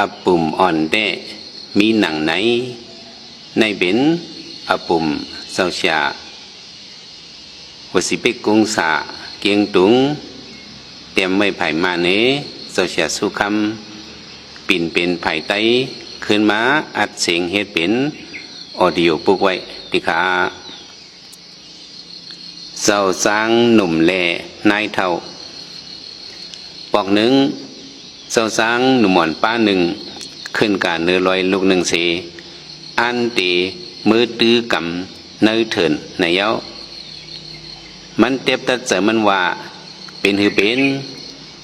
อปุ่มอ่อนเดะมีหนังไหน ในเป็นอปุ่มเศร้าชาวสิเปกกงสาเกียงตุง เตรียมไว้ไผ่มาเนเศร้าชาสุคำปิ่นเป็นไผ่ไตขึ้นมาอัดเสียงเฮ็ดเป็นออดิโอปุกไว้ติขาเศร้าสร้างหนุ่มแลนายเท่าปอกหนึ่ง เศร้าสางหนุ่มหมอนป้าหนึ่งขึ้นการเนื้อลอยลูกหนึ่งเสอันตีมือตื้อกำเนื้อเถินในเย้า มันเต็บตัดเสมันว่าเป็นหือเป็น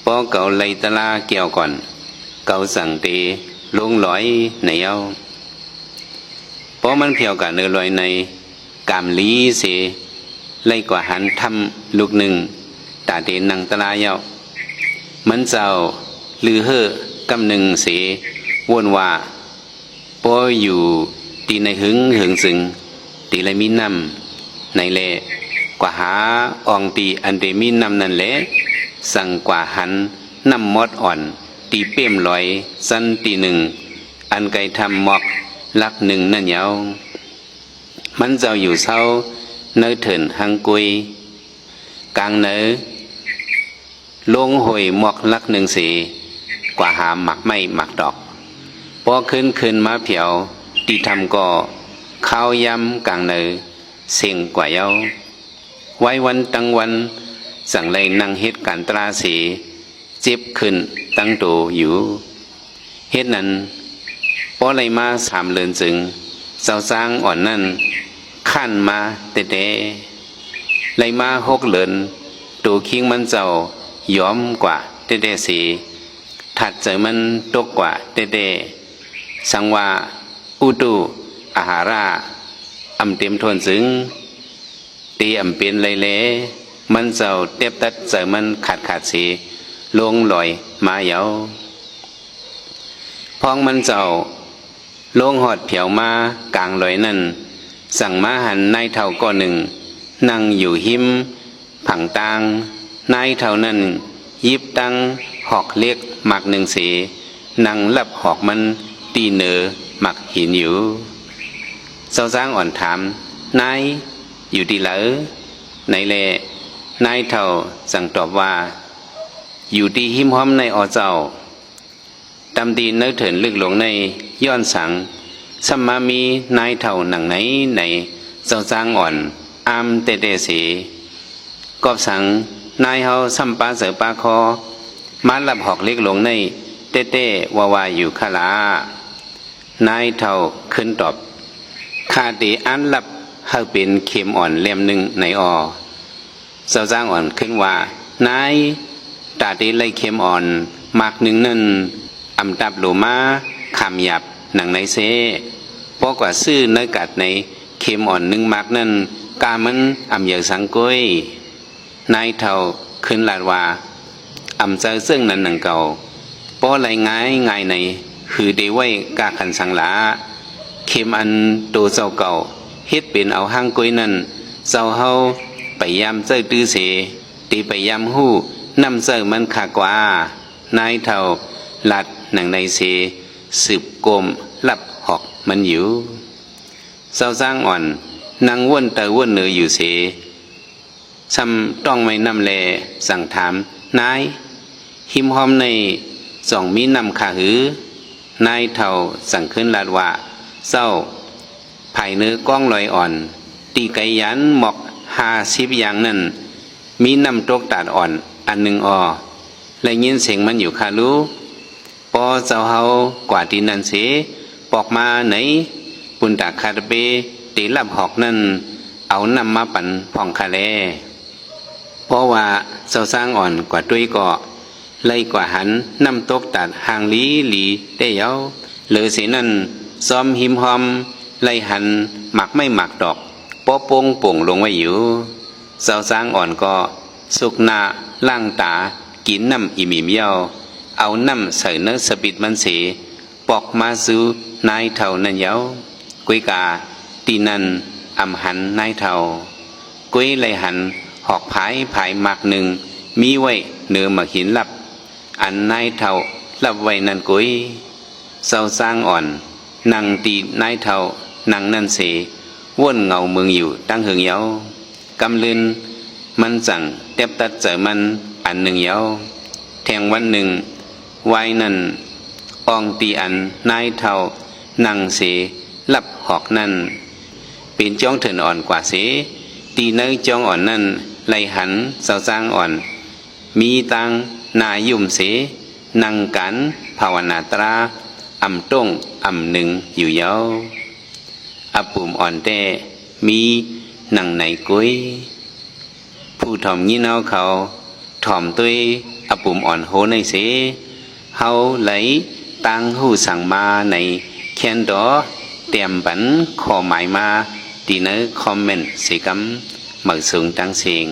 ปอเก่าไลตลาเกี่ยวก่อน เก่าสั่งตีลงลอยในเย้าเพราะมันเพียวกับเนื้อลอยในกามลีเสไล่กว่าหันทำลูกหนึ่งตาเดนนังตลาเย้ามันเจ้า ลือเฮอกำหนึ่งเสวนว่าปอยอยู่ตีในหึงหึงสึงตีไรมีน้ำในแลกว่าหาอองตีอันเดมีน้ำนั่นแหละสั่งกว่าหันน้ำมอดอ่อน ตีเปี้ยมลอย สั้นตีหนึ่ง อันไกทำหมอกลักหนึ่งนั่นเยาวมันเจ้าอยู่เศร้าเนื้อเถินหังกุยกลางเนื้อลงหอยหมอกลักหนึ่งสี กว่าหาหมักไม่หมักดอกพอขึ้นขึ้นมาเผียวตีทำก็ข้าวยำกลางเนอเสียงกว่าเย้า ไว้วันตั้งวัน สั่งเลยนั่งเฮ็ดการตราสีเจ็บขึ้นตั้งโตอยู่เฮ็ดนั้นพอเลยมาสามเลือนจึงเสาสร้างอ่อนนั่นขั้นมาเตเตเลยมาหกเลือนตูคิงมันเจ้ายอมกว่าเต้สี ถัดเจอมันตกกว่าเต้ๆสังวาอุตุอาหาราอำเต็มทนซึงตีอำเป็นเลยเลมันเจ้าเตียบตัดเจอมันขาดขาดสีลงลอยมาเยาพ้องมันเจ้าลงหอดเผียวมากลางลอยนั่น สั่งมาหันนายเท่าก้อนหนึ่ง นั่งอยู่หิมผังตางนายเท่านั้นยิบตัง หอกเล็กหมักหนึ่งสีนั่งลับหอกมันตีเหนือหมักหินอยู่เศร้าสร้างอ่อนถามนายอยู่ดีเหรอในแลนายเท่าสั่งตอบว่า อยู่ที่หิมห้อมในอเจ้าตำดีนื้อเถินลึกหลงในย้อนสังสัมมามีนายเท่าหนังไหนในเศร้าสร้างอ่อนอามเตเตสีกอบสังนายเฮาสัมปาเสอปาคอ มาลับหอกเล็กลงในเต้เต้วาวาอยู่ขลานายเท่าขึ้นตอบคาตีอันลับเฮาเป็นเข็มอ่อนเล่มหนึ่งในอเสาจ้างอ่อนขึ้นว่านายตาตีไลเข็มอ่อนมากหนึ่งนั่นอำดับโลมาคำหยับหนังในเซเพราะกว่าซื้อเนื้อกัดในเข็มอ่อนหนึ่งมากนั่นกามันอำเหยอสังกุยนายเท่าขึ้นลาดว่า อำเจอซึ่งนั้นหนังเก่าเพราะอะไง่ายง่ายในคือเดไว้กาขันสังลาเข็มอันโตเจ้าเก่าเฮ็ดเป็นเอาห้างกุยนั่นเจ้าเฮาไปยามเจ้าตื้อเสตีไปยามหู้นำเจ้ามันขากว่านายเท่าหลัดหนังในเสสืบกลมลับหอกมันอยู่เจ้าสร้างอ่อนนางว่นเตอว่นเหนืออยู่เสซ้ำต้องไม่นำแลสั่งถามนาย หิมหอมในสองมีนำขาหือนายเท่าสั่งขึ้นลาดว่าเศร้าไผ่เนื้อก้องลอยอ่อน ตีไกยันหมอกหาสิบอย่างนั่นมีนำตกตัดอ่อน อันหนึ่งออและยินเสียงมันอยู่คารู้ปอเจ้าเฮากว่าที่นันเสปอกมาไหน ปุนตาคาตเปตีลับหอกนั่น เอานำมาปั่นผ่องคาแลเพราะว่าเจ้าสร้างอ่อนกว่าด้วยก็ ไล่กว่าหันน้ำตกตัดห่างลีหลีได้เย้าเหลือสีนั่นซ้อมหิมหอมไล่หันหมักไม่หมักดอกปอโป่งป่งลงไว้อยู่เจ้าสร้างอ่อนก็สุกนาล่างตา กินน้ำอิมิมเย้าเอาน้ำใส่เนื้อสปิดมันเสีปอกมาซื้อนายเท่านั่นเย้ากุยกาตีนันอำหันนายเท่ากุยไล่หันหอกผายผายหมักหนึ่งมีไว้เนื้อหมักหินลับ อันนายเท่าลับไว้นั่นกุยเศร้าสร้างอ่อนนังตีนายเท่านังนั่นเสว่นเงาเมืองอยู่ตั้งหึงเยากำลืนมันสั่งเต็บตัดเจอมันอันหนึ่งเยาแทงวันหนึ่งไว้นั่นอองตีอันนายเท่านังเสลับหอกนั่นเป็นจ้องเถินอ่อนกว่าเสตีเนยจ้องอ่อนนั่นไหลหันเสาสร้างอ่อน มีตัง นายุ่มเสนังกันภาวนาตราอำต้งอำหนึ่งอยู่เยาอปุ่มอ่อนแต่มีนังไหนกุ้ยผู้ถ่อมยี่เนาเขาถ่อมตัวอปุ่มอ่อนโหในเสเฮาไหลตังหูสั่งมาในแคนดอเตรียมบันขอหมายมาตีเนอคอมเมนต์สิกำหมักสูงตั้งเสียง